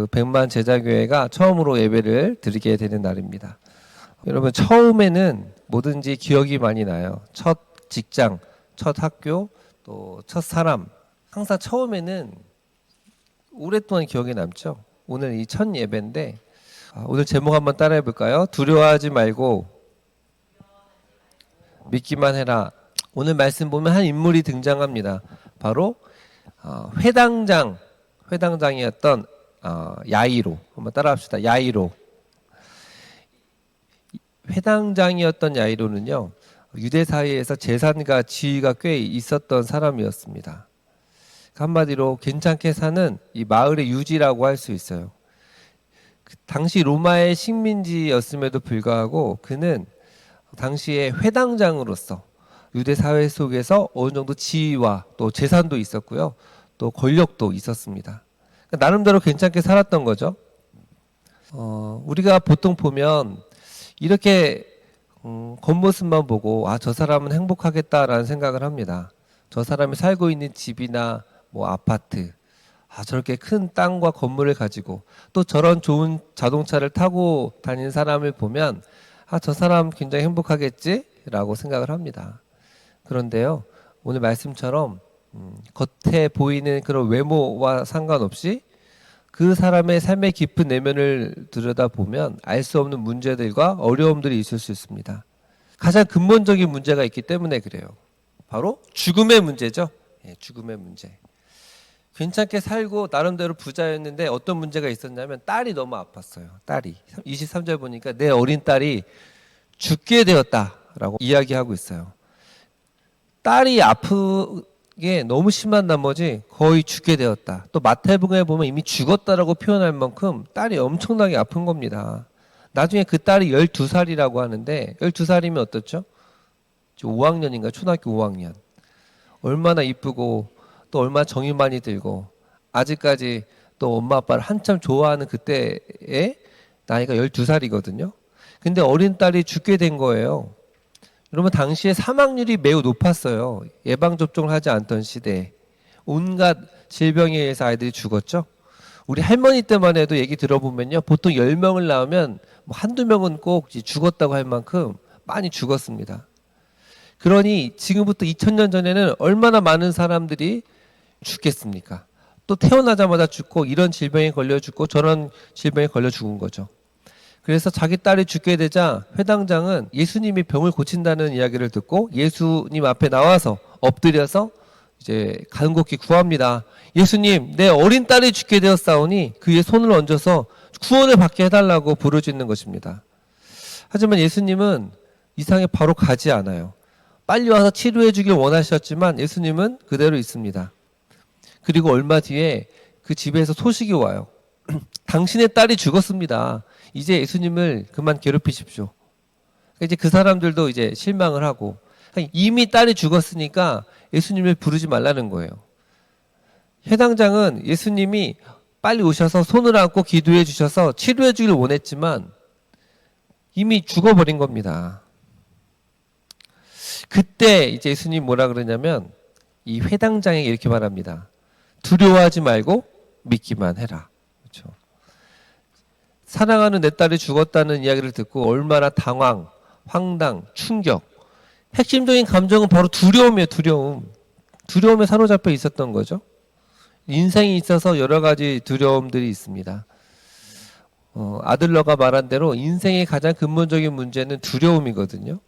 그 백만 제자교회가 처음으로 예배를 드리게 되는 날입니다. 여러분 처음에는 뭐든지 기억이 많이 나요. 첫 직장, 첫 학교, 또 첫 사람. 항상 처음에는 오랫동안 기억에 남죠. 오늘 이 첫 예배인데 아, 오늘 제목 한번 따라해 볼까요? 두려워하지 말고 믿기만 해라. 오늘 말씀 보면 한 인물이 등장합니다. 바로 어, 회당장, 회당장이었던 어, 야이로. 한번 따라합시다. 야이로. 회당장이었던 야이로는요. 유대 사회에서 재산과 지위가 꽤 있었던 사람이었습니다. 한마디로 괜찮게 사는 이 마을의 유지라고 할 수 있어요. 그 당시 로마의 식민지였음에도 불구하고 그는 당시에 회당장으로서 유대 사회 속에서 어느 정도 지위와 또 재산도 있었고요. 또 권력도 있었습니다. 그러니까 나름대로 괜찮게 살았던 거죠. 어, 우리가 보통 보면 이렇게 음, 겉모습만 보고 아 저 사람은 행복하겠다라는 생각을 합니다. 저 사람이 살고 있는 집이나 뭐 아파트, 아 저렇게 큰 땅과 건물을 가지고 또 저런 좋은 자동차를 타고 다니는 사람을 보면 아 저 사람 굉장히 행복하겠지라고 생각을 합니다. 그런데요 오늘 말씀처럼 음, 겉에 보이는 그런 외모와 상관없이 그 사람의 삶의 깊은 내면을 들여다보면 알 수 없는 문제들과 어려움들이 있을 수 있습니다. 가장 근본적인 문제가 있기 때문에 그래요. 바로 죽음의 문제죠. 예, 죽음의 문제. 괜찮게 살고 나름대로 부자였는데 어떤 문제가 있었냐면 딸이 너무 아팠어요. 딸이 23절 보니까 내 어린 딸이 죽게 되었다라고 이야기하고 있어요. 딸이 아프 게 너무 심한 나머지 거의 죽게 되었다. 또 마태복음에 보면 이미 죽었다라고 표현할 만큼 딸이 엄청나게 아픈 겁니다. 나중에 그 딸이 12살이라고 하는데 12살이면 어떻죠? 5학년인가 초등학교 5학년. 얼마나 이쁘고 또 얼마나 정이 많이 들고 아직까지 또 엄마 아빠를 한참 좋아하는 그때에 나이가 12살이거든요. 근데 어린 딸이 죽게 된 거예요. 여러분 당시에 사망률이 매우 높았어요. 예방 접종을 하지 않던 시대에 온갖 질병에 의해서 아이들이 죽었죠. 우리 할머니 때만 해도 얘기 들어보면요. 보통 10명을 낳으면 뭐 한두 명은 꼭 죽었다고 할 만큼 많이 죽었습니다. 그러니 지금부터 2000년 전에는 얼마나 많은 사람들이 죽겠습니까? 또 태어나자마자 죽고 이런 질병에 걸려 죽고 저런 질병에 걸려 죽은 거죠. 그래서 자기 딸이 죽게 되자 회당장은 예수님이 병을 고친다는 이야기를 듣고 예수님 앞에 나와서 엎드려서 이제 간곡히 구합니다. 예수님, 내 어린 딸이 죽게 되었사오니 그의 손을 얹어서 구원을 받게 해달라고 부르짖는 것입니다. 하지만 예수님은 이상에 바로 가지 않아요. 빨리 와서 치료해 주길 원하셨지만 예수님은 그대로 있습니다. 그리고 얼마 뒤에 그 집에서 소식이 와요. 당신의 딸이 죽었습니다. 이제 예수님을 그만 괴롭히십시오. 이제 그 사람들도 이제 실망을 하고 이미 딸이 죽었으니까 예수님을 부르지 말라는 거예요. 해당장은 예수님이 빨리 오셔서 손을 안고 기도해 주셔서 치료해 주길 원했지만 이미 죽어버린 겁니다. 그때 이제 예수님 뭐라 그러냐면 이 회당장에게 이렇게 말합니다. 두려워하지 말고 믿기만 해라. 사랑하는 내 딸이 죽었다는 이야기를 듣고 얼마나 당황, 황당, 충격. 핵심적인 감정은 바로 두려움이에요, 두려움. 두려움에 사로잡혀 있었던 거죠. 인생에 있어서 여러 가지 두려움들이 있습니다. 어, 아들러가 말한 대로 인생의 가장 근본적인 문제는 두려움이거든요.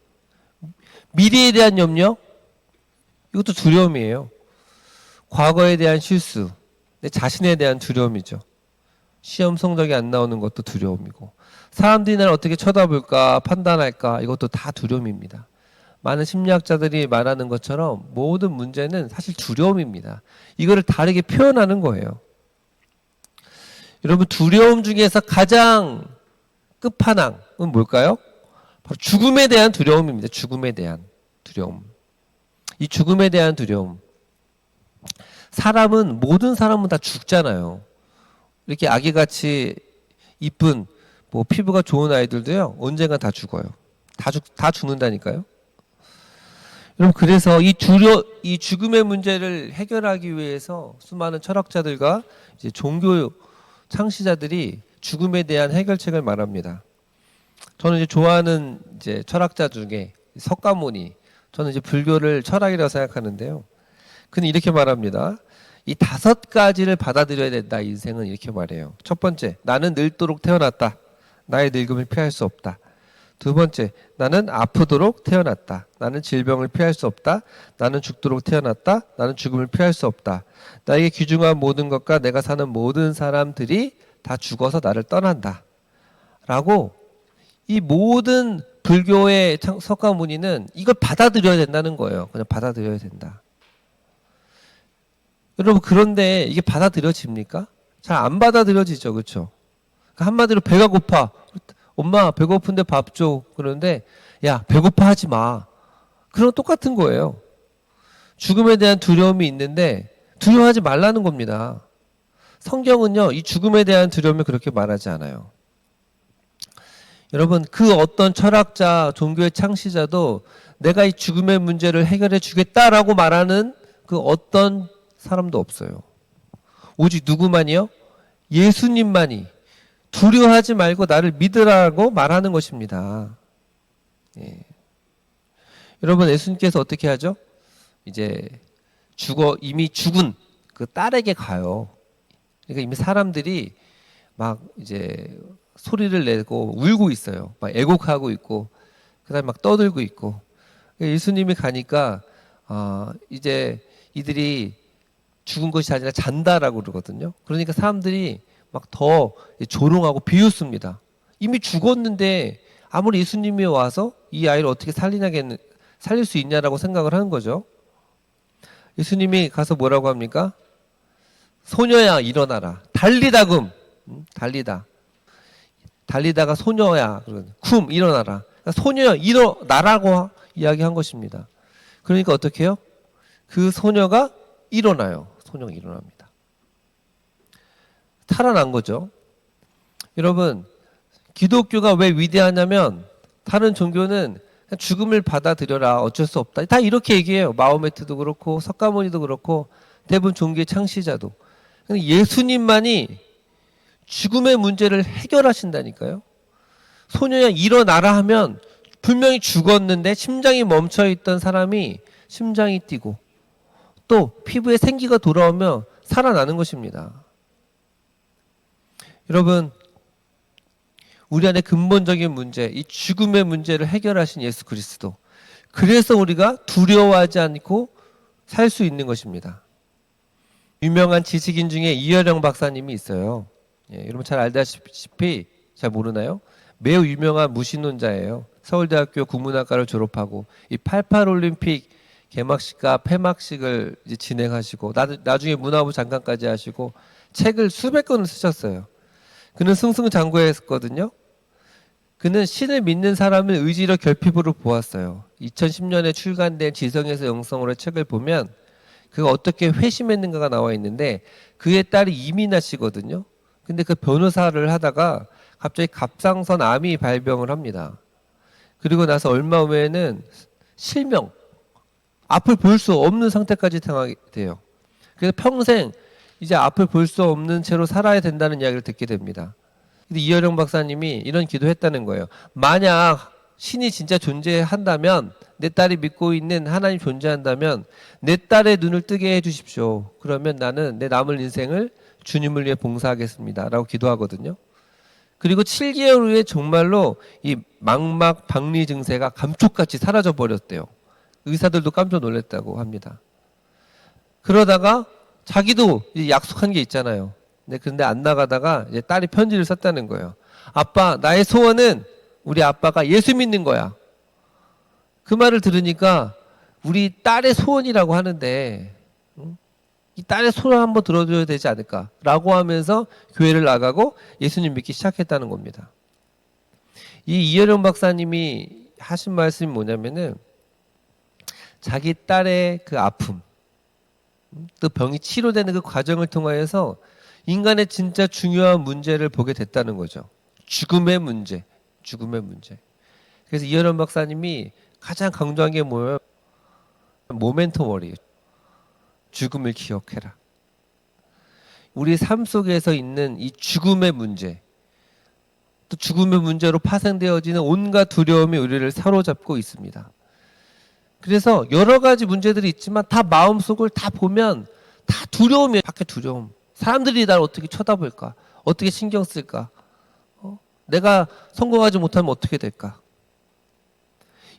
미래에 대한 염려? 이것도 두려움이에요. 과거에 대한 실수, 내 자신에 대한 두려움이죠. 시험 성적이 안 나오는 것도 두려움이고, 사람들이 나를 어떻게 쳐다볼까, 판단할까, 이것도 다 두려움입니다. 많은 심리학자들이 말하는 것처럼 모든 문제는 사실 두려움입니다. 이거를 다르게 표현하는 거예요. 여러분, 두려움 중에서 가장 끝판왕은 뭘까요? 바로 죽음에 대한 두려움입니다. 죽음에 대한 두려움. 이 죽음에 대한 두려움. 사람은 모든 사람은 다 죽잖아요. 이렇게 아기같이 이쁜 뭐 피부가 좋은 아이들도요 언젠가 다 죽어요. 다 죽 다 죽는다니까요. 여러분 그래서 이 두려 이 죽음의 문제를 해결하기 위해서 수많은 철학자들과 이제 종교들이 창시자들이 죽음에 대한 해결책을 말합니다. 저는 이제 좋아하는 이제 철학자 중에 석가모니, 저는 이제 불교를 철학이라고 생각하는데요. 그는 이렇게 말합니다. 이 다섯 가지를 받아들여야 된다. 인생은 이렇게 말해요. 첫 번째, 나는 늙도록 태어났다. 나의 늙음을 피할 수 없다. 두 번째, 나는 아프도록 태어났다. 나는 질병을 피할 수 없다. 나는 죽도록 태어났다. 나는 죽음을 피할 수 없다. 나에게 귀중한 모든 것과 내가 사는 모든 사람들이 다 죽어서 나를 떠난다. 라고 이 모든 불교의 창- 석가모니는 이걸 받아들여야 된다는 거예요. 그냥 받아들여야 된다. 여러분 그런데 이게 받아들여집니까? 잘 안 받아들여지죠, 그렇죠? 한마디로 배가 고파. 엄마 배고픈데 밥 줘. 그러는데 야 배고파 하지 마. 그런 똑같은 거예요. 죽음에 대한 두려움이 있는데 두려워하지 말라는 겁니다. 성경은요 이 죽음에 대한 두려움을 그렇게 말하지 않아요. 여러분 그 어떤 철학자 종교의 창시자도 내가 이 죽음의 문제를 해결해 주겠다라고 말하는 그 어떤 사람도 없어요. 오직 누구만이요? 예수님만이 두려워하지 말고 나를 믿으라고 말하는 것입니다. 예. 여러분 예수님께서 어떻게 하죠? 이제 죽어 이미 죽은 그 딸에게 가요. 그러니까 이미 사람들이 막 이제 소리를 내고 울고 있어요. 막 애곡하고 있고 그다음에 막 떠들고 있고 예수님이 가니까 아 이제 이들이 죽은 것이 아니라 잔다라고 그러거든요. 그러니까 사람들이 막 더 조롱하고 비웃습니다. 이미 죽었는데 아무리 예수님이 와서 이 아이를 어떻게 살리냐겠 살릴 수 있냐라고 생각을 하는 거죠. 예수님이 가서 뭐라고 합니까? 소녀야 일어나라. 달리다금 음, 달리다. 달리다가 소녀야 쿰 일어나라. 그러니까 소녀야 일어나라고 이야기한 것입니다. 그러니까 어떻게 해요? 그 소녀가 일어나요. 소녀가 일어납니다. 살아난 거죠. 여러분, 기독교가 왜 위대하냐면 다른 종교는 죽음을 받아들여라 어쩔 수 없다. 다 이렇게 얘기해요. 마호메트도 그렇고 석가모니도 그렇고 대부분 종교의 창시자도. 예수님만이 죽음의 문제를 해결하신다니까요. 소녀야 일어나라 하면 분명히 죽었는데 심장이 멈춰 있던 사람이 심장이 뛰고 또 피부에 생기가 돌아오며 살아나는 것입니다. 여러분, 우리 안에 근본적인 문제, 이 죽음의 문제를 해결하신 예수 그리스도. 그래서 우리가 두려워하지 않고 살 수 있는 것입니다. 유명한 지식인 중에 이여령 박사님이 있어요. 예, 여러분 잘 알다시피 잘 모르나요? 매우 유명한 무신론자예요. 서울대학교 국문학과를 졸업하고 이88 올림픽 개막식과 폐막식을 이제 진행하시고 나, 나중에 문화부 장관까지 하시고 책을 수백 권을 쓰셨어요. 그는 승승장구했거든요. 그는 신을 믿는 사람을 의지로 결핍으로 보았어요. 2010년에 출간된 지성에서 영성으로 책을 보면 그가 어떻게 회심했는가가 나와 있는데 그의 딸이 이민아 씨거든요. 근데 그 변호사를 하다가 갑자기 갑상선 암이 발병을 합니다. 그리고 나서 얼마 후에는 실명, 앞을 볼 수 없는 상태까지 당하게 돼요. 그래서 평생 이제 앞을 볼 수 없는 채로 살아야 된다는 이야기를 듣게 됩니다. 근데 이여령 박사님이 이런 기도했다는 거예요. 만약 신이 진짜 존재한다면 내 딸이 믿고 있는 하나님 존재한다면 내 딸의 눈을 뜨게 해 주십시오. 그러면 나는 내 남은 인생을 주님을 위해 봉사하겠습니다. 라고 기도하거든요. 그리고 7개월 후에 정말로 이 망막 박리 증세가 감쪽같이 사라져 버렸대요. 의사들도 깜짝 놀랐다고 합니다. 그러다가 자기도 약속한 게 있잖아요. 네, 근데 안 나가다가 딸이 편지를 썼다는 거예요. 아빠, 나의 소원은 우리 아빠가 예수 믿는 거야. 그 말을 들으니까 우리 딸의 소원이라고 하는데 응? 이 딸의 소원 한번 들어줘야 되지 않을까라고 하면서 교회를 나가고 예수님 믿기 시작했다는 겁니다. 이 이여령 박사님이 하신 말씀이 뭐냐면은 자기 딸의 그 아픔, 또 병이 치료되는 그 과정을 통하여서 인간의 진짜 중요한 문제를 보게 됐다는 거죠. 죽음의 문제, 죽음의 문제. 그래서 이현원 박사님이 가장 강조한 게 뭐예요? 모멘토 워리. 죽음을 기억해라. 우리 삶 속에서 있는 이 죽음의 문제, 또 죽음의 문제로 파생되어지는 온갖 두려움이 우리를 사로잡고 있습니다. 그래서 여러 가지 문제들이 있지만 다 마음속을 다 보면 다 두려움이에요. 밖에 두려움. 사람들이 나를 어떻게 쳐다볼까? 어떻게 신경 쓸까? 어? 내가 성공하지 못하면 어떻게 될까?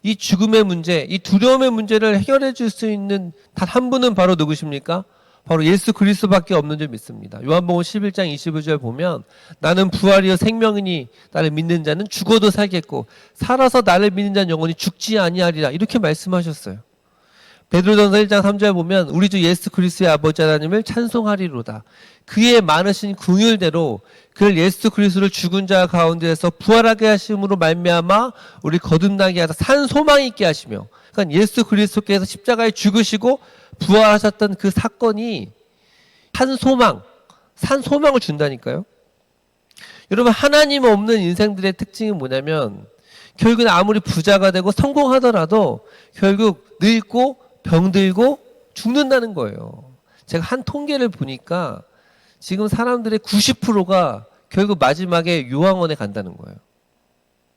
이 죽음의 문제, 이 두려움의 문제를 해결해 줄 수 있는 단 한 분은 바로 누구십니까? 바로 예수 그리스도밖에 없는 줄 믿습니다. 요한복음 11장 25절 보면 나는 부활이요 생명이니 나를 믿는 자는 죽어도 살겠고 살아서 나를 믿는 자는 영원히 죽지 아니하리라 이렇게 말씀하셨어요. 베드로전서 1장 3절 보면 우리 주 예수 그리스도의 아버지 하나님을 찬송하리로다. 그의 많으신 궁율대로 그를 예수 그리스도를 죽은 자 가운데에서 부활하게 하심으로 말미암아 우리 거듭나게 하사 산 소망 있게 하시며 그러니까 예수 그리스도께서 십자가에 죽으시고 부활하셨던 그 사건이 산 소망, 산 소망을 준다니까요. 여러분 하나님 없는 인생들의 특징이 뭐냐면 결국은 아무리 부자가 되고 성공하더라도 결국 늙고 병들고 죽는다는 거예요. 제가 한 통계를 보니까 지금 사람들의 90%가 결국 마지막에 요양원에 간다는 거예요.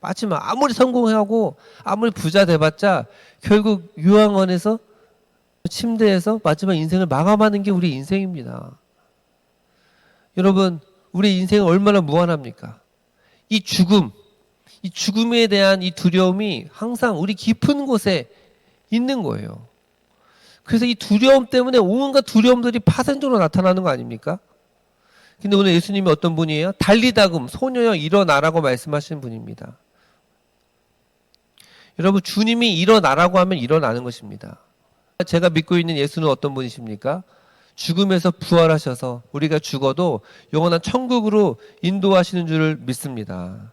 마지막 아무리 성공하고 아무리 부자 돼봤자 결국 요양원에서 침대에서 마지막 인생을 마감하는 게 우리 인생입니다. 여러분, 우리 인생은 얼마나 무한합니까? 이 죽음, 이 죽음에 대한 이 두려움이 항상 우리 깊은 곳에 있는 거예요. 그래서 이 두려움 때문에 온갖 두려움들이 파생적으로 나타나는 거 아닙니까? 근데 오늘 예수님이 어떤 분이에요? 달리다금 소녀여 일어나라고 말씀하시는 분입니다. 여러분 주님이 일어나라고 하면 일어나는 것입니다. 제가 믿고 있는 예수는 어떤 분이십니까? 죽음에서 부활하셔서 우리가 죽어도 영원한 천국으로 인도하시는 줄을 믿습니다.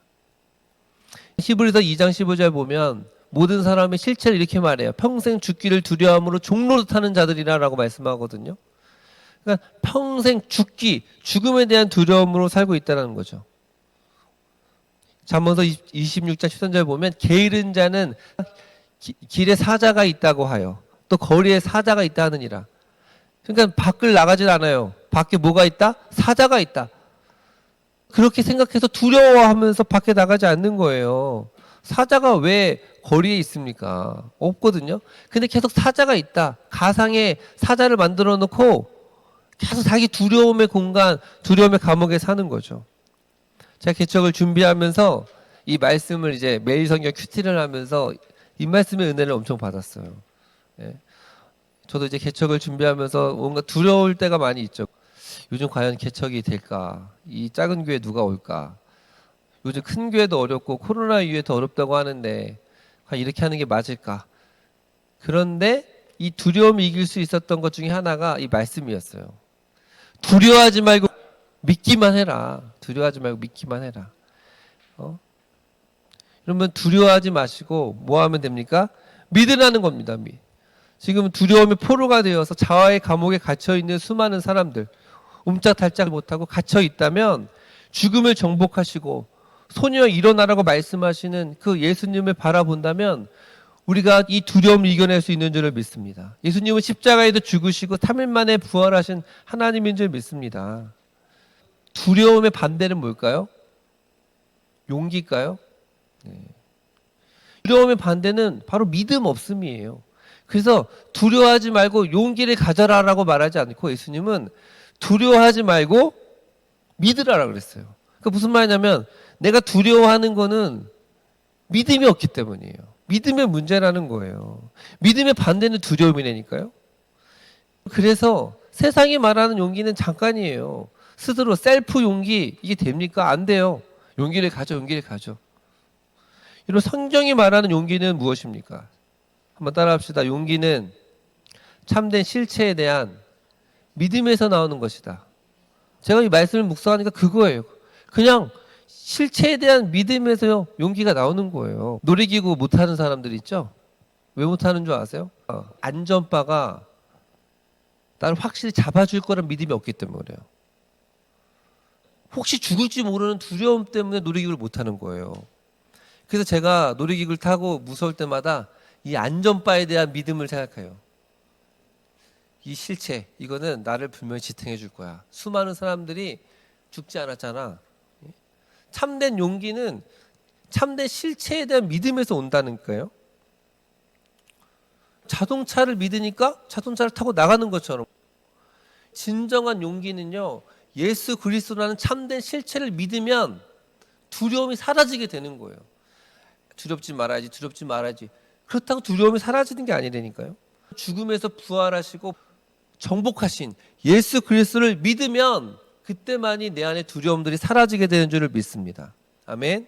히브리서 2장 15절 보면 모든 사람의 실체를 이렇게 말해요. 평생 죽기를 두려움으로 종로를 타는 자들이라라고 말씀하거든요. 그러니까 평생 죽기, 죽음에 대한 두려움으로 살고 있다는 거죠. 잠언서 26장 13절 보면 게으른 자는 기- 길에 사자가 있다고 하여 또 거리에 사자가 있다 하느니라. 그러니까 밖을 나가질 않아요. 밖에 뭐가 있다? 사자가 있다. 그렇게 생각해서 두려워하면서 밖에 나가지 않는 거예요. 사자가 왜 거리에 있습니까? 없거든요. 근데 계속 사자가 있다. 가상의 사자를 만들어 놓고 계속 자기 두려움의 공간, 두려움의 감옥에 사는 거죠. 제가 개척을 준비하면서 이 말씀을 이제 매일 성경 큐티를 하면서 이 말씀의 은혜를 엄청 받았어요. 예. 저도 이제 개척을 준비하면서 뭔가 두려울 때가 많이 있죠. 요즘 과연 개척이 될까? 이 작은 교회 누가 올까? 요즘 큰 교회도 어렵고 코로나 이후에 더 어렵다고 하는데 이렇게 하는 게 맞을까? 그런데 이 두려움을 이길 수 있었던 것 중에 하나가 이 말씀이었어요. 두려워하지 말고 믿기만 해라. 두려워하지 말고 믿기만 해라. 어? 그러면 두려워하지 마시고 뭐 하면 됩니까? 믿으라는 겁니다. 믿. 지금 두려움의 포로가 되어서 자아의 감옥에 갇혀 있는 수많은 사람들 옴짝달짝 못하고 갇혀 있다면 죽음을 정복하시고 소녀 일어나라고 말씀하시는 그 예수님을 바라본다면 우리가 이 두려움을 이겨낼 수 있는 줄을 믿습니다. 예수님은 십자가에도 죽으시고 3일 만에 부활하신 하나님인 줄 믿습니다. 두려움의 반대는 뭘까요? 용기일까요? 네. 두려움의 반대는 바로 믿음 없음이에요. 그래서 두려워하지 말고 용기를 가져라라고 말하지 않고 예수님은 두려워하지 말고 믿으라라 그랬어요. 그 무슨 말이냐면 내가 두려워하는 거는 믿음이 없기 때문이에요. 믿음의 문제라는 거예요. 믿음의 반대는 두려움이라니까요. 그래서 세상이 말하는 용기는 잠깐이에요. 스스로 셀프 용기 이게 됩니까? 안 돼요. 용기를 가져, 용기를 가져. 이런 성경이 말하는 용기는 무엇입니까? 한번 따라합시다. 용기는 참된 실체에 대한 믿음에서 나오는 것이다. 제가 이 말씀을 묵상하니까 그거예요. 그냥 실체에 대한 믿음에서 용기가 나오는 거예요. 놀이기구 못하는 사람들 있죠? 왜 못하는 줄 아세요? 어, 안전바가 나를 확실히 잡아줄 거란 믿음이 없기 때문에 그래요. 혹시 죽을지 모르는 두려움 때문에 놀이기구를 못하는 거예요. 그래서 제가 놀이기구를 타고 무서울 때마다 이 안전바에 대한 믿음을 생각해요. 이 실체 이거는 나를 분명히 지탱해 줄 거야. 수많은 사람들이 죽지 않았잖아. 참된 용기는 참된 실체에 대한 믿음에서 온다는 거예요. 자동차를 믿으니까 자동차를 타고 나가는 것처럼 진정한 용기는요. 예수 그리스도라는 참된 실체를 믿으면 두려움이 사라지게 되는 거예요. 두렵지 말아야지, 두렵지 말아야지. 그렇다고 두려움이 사라지는 게 아니라니까요. 죽음에서 부활하시고 정복하신 예수 그리스도를 믿으면 그때만이 내 안에 두려움들이 사라지게 되는 줄을 믿습니다. 아멘.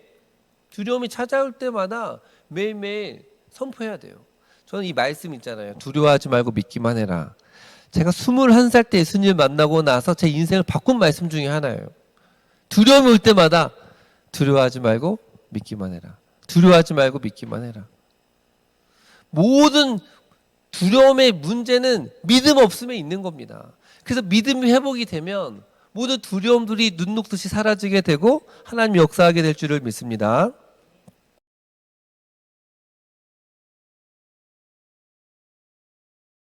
두려움이 찾아올 때마다 매일매일 선포해야 돼요. 저는 이 말씀 있잖아요. 두려워하지 말고 믿기만 해라. 제가 21살 때 예수님 만나고 나서 제 인생을 바꾼 말씀 중에 하나예요. 두려움이 올 때마다 두려워하지 말고 믿기만 해라. 두려워하지 말고 믿기만 해라. 모든 두려움의 문제는 믿음 없음에 있는 겁니다. 그래서 믿음이 회복이 되면 모든 두려움들이 눈 녹듯이 사라지게 되고 하나님 역사하게 될 줄을 믿습니다.